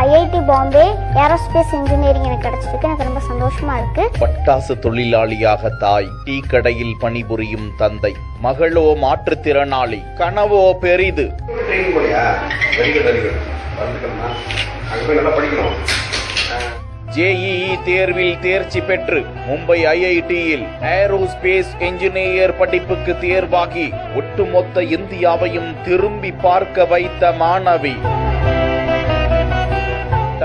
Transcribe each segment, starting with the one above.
IIT Bombay aerospace engineering எனக்கு கிடைச்சிருக்கு எனக்கு ரொம்ப சந்தோஷமா இருக்கு. பட்டாசு தொழிலாளியாக தாய் டீ கடையில் பணிபுரியும் தந்தை மகளோ மாற்றுத்திறனாளி கனவோ பெரிது. ஜேஇஇ தேர்வில் தேர்ச்சி பெற்று மும்பை ஐஐடியில் ஏரோஸ்பேஸ் என்ஜினியர் படிப்புக்கு தேர்வாகி ஒட்டுமொத்த இந்தியாவையும் திரும்பி பார்க்க வைத்த மாணவி.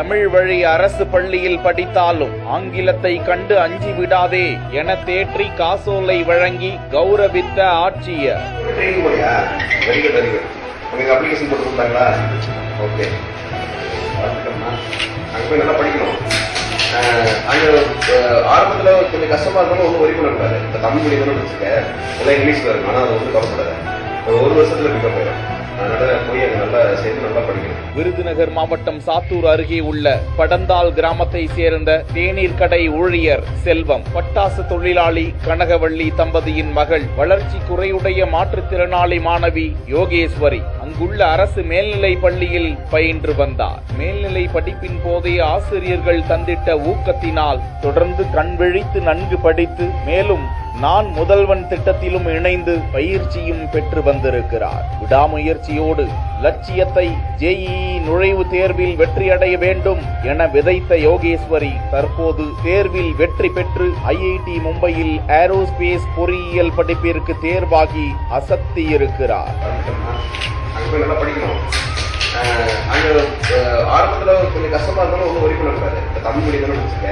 தமிழ் வழி அரசு பள்ளியில் படித்தாலும் ஆங்கிலத்தை கண்டு அஞ்சி விடாதே என தேற்றி காசோலை வழங்கி கௌரவித்த ஆட்சியர். ட்ரெயினிங் ஆரம்பத்தில் கொஞ்சம் கஷ்டமா இருந்தாலும் ஒன்றும் ஒரி பண்ணக்கூடாது. இந்த தமிழ் மொழி தானே வச்சுக்க. எல்லாம் இங்கிலீஷில் இருக்கும் ஆனால் அது ஒன்றும் கவலைப்படாது. ஒரு வருஷத்துல பிக்கப் ஆயிடும் விருதுநகர் மாவட்டம் சாத்தூர் அருகே உள்ள படந்தால் கிராமத்தை சேர்ந்த தேநீர் கடை ஊழியர் செல்வம். பட்டாசு தொழிலாளி கனகவள்ளி தம்பதியின் மகள் வளர்ச்சி குறையுடைய மாற்றுத்திறனாளி மாணவி யோகேஸ்வரி அங்குள்ள அரசு மேல்நிலை பள்ளியில் பயின்று வந்தார். மேல்நிலை படிப்பின் போதே ஆசிரியர்கள் தந்திட்ட ஊக்கத்தினால் தொடர்ந்து கண் விழித்து நன்கு படித்து மேலும் நான் முதல்வன் திட்டத்திலும் இணைந்து பயிற்சியும் பெற்று வந்திருக்கிறார். விடாமுயற்சியோடு லட்சியத்தை ஜேஇஇ நுழைவு தேர்வில் வெற்றியடைய வேண்டும் என விதைத்த யோகேஸ்வரி தற்போது தேர்வில் வெற்றி பெற்று ஐஐடி மும்பையில் ஏரோஸ்பேஸ் பொறியியல் படிப்பிற்கு தேர்வாகி அசத்தி இருக்கிறார் அங்கே ஆரம்பத்தில் கொஞ்சம் கஷ்டமாக இருந்தாலும் ஒன்றும் ஒரி பண்ணக்கூடாது. இந்த தமிழ் மொழி தானே வச்சுக்க.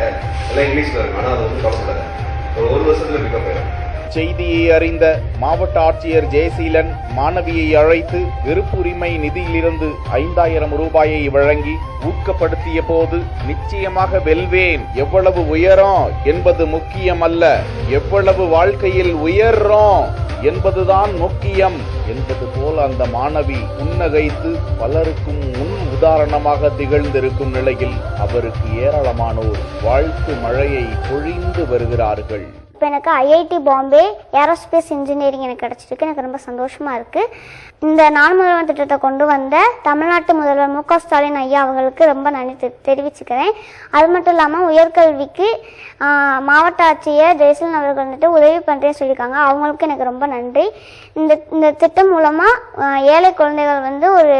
எல்லாம் இங்கிலீஷில் இருக்கும் ஆனால் அது ஒன்றும் கவலைப்படாது. ஒரு ஒரு வருஷத்தில் பிக்கப் ஆயிடும் செய்தியை அறிந்த மாவட்ட ஆட்சியர் ஜெயசீலன் மாணவியை அழைத்து வெறுப்புரிமை நிதியிலிருந்து ஐந்தாயிரம் ரூபாயை வழங்கி ஊக்கப்படுத்திய போது நிச்சயமாக வெல்வேன். எவ்வளவு உயரம் என்பது முக்கியமல்ல. எவ்வளவு வாழ்க்கையில் உயர்றோம் என்பதுதான் முக்கியம் என்பது போல் அந்த மாணவி புன்னகைத்து பலருக்கும் முன் உதாரணமாக திகழ்ந்திருக்கும் நிலையில் அவருக்கு ஏராளமானோர் வாழ்த்து மழையை பொழிந்து வருகிறார்கள். இப்போ எனக்கு ஐஐடி பாம்பே ஏரோஸ்பேஸ் இன்ஜினியரிங் எனக்கு கிடச்சிருக்கு. எனக்கு ரொம்ப சந்தோஷமாக இருக்குது இந்த நாள் முதல்வர் திட்டத்தை கொண்டு வந்த தமிழ்நாட்டு முதல்வர் மு ஸ்டாலின் ஐயா அவர்களுக்கு ரொம்ப நன்றி தெரிவிச்சுக்கிறேன். அது மட்டும் இல்லாமல் உயர்கல்விக்கு மாவட்ட ஆட்சியர் ஜெயசீலன் அவர்கள் வந்துட்டு உதவி பண்ணுறேன்னு சொல்லியிருக்காங்க. அவங்களுக்கு எனக்கு ரொம்ப நன்றி. இந்த இந்த திட்டம் மூலமாக ஏழை குழந்தைகள் வந்து ஒரு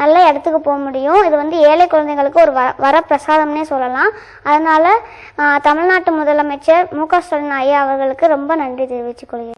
நல்ல இடத்துக்கு போக முடியும். இது வந்து ஏழை குழந்தைங்களுக்கு ஒரு வர வரப்பிரசாதம்னே சொல்லலாம். அதனால தமிழ்நாட்டு முதலமைச்சர் மு க ஸ்டாலின் ஐயா அவர்களுக்கு ரொம்ப நன்றி தெரிவித்துக் கொள்கிறேன்.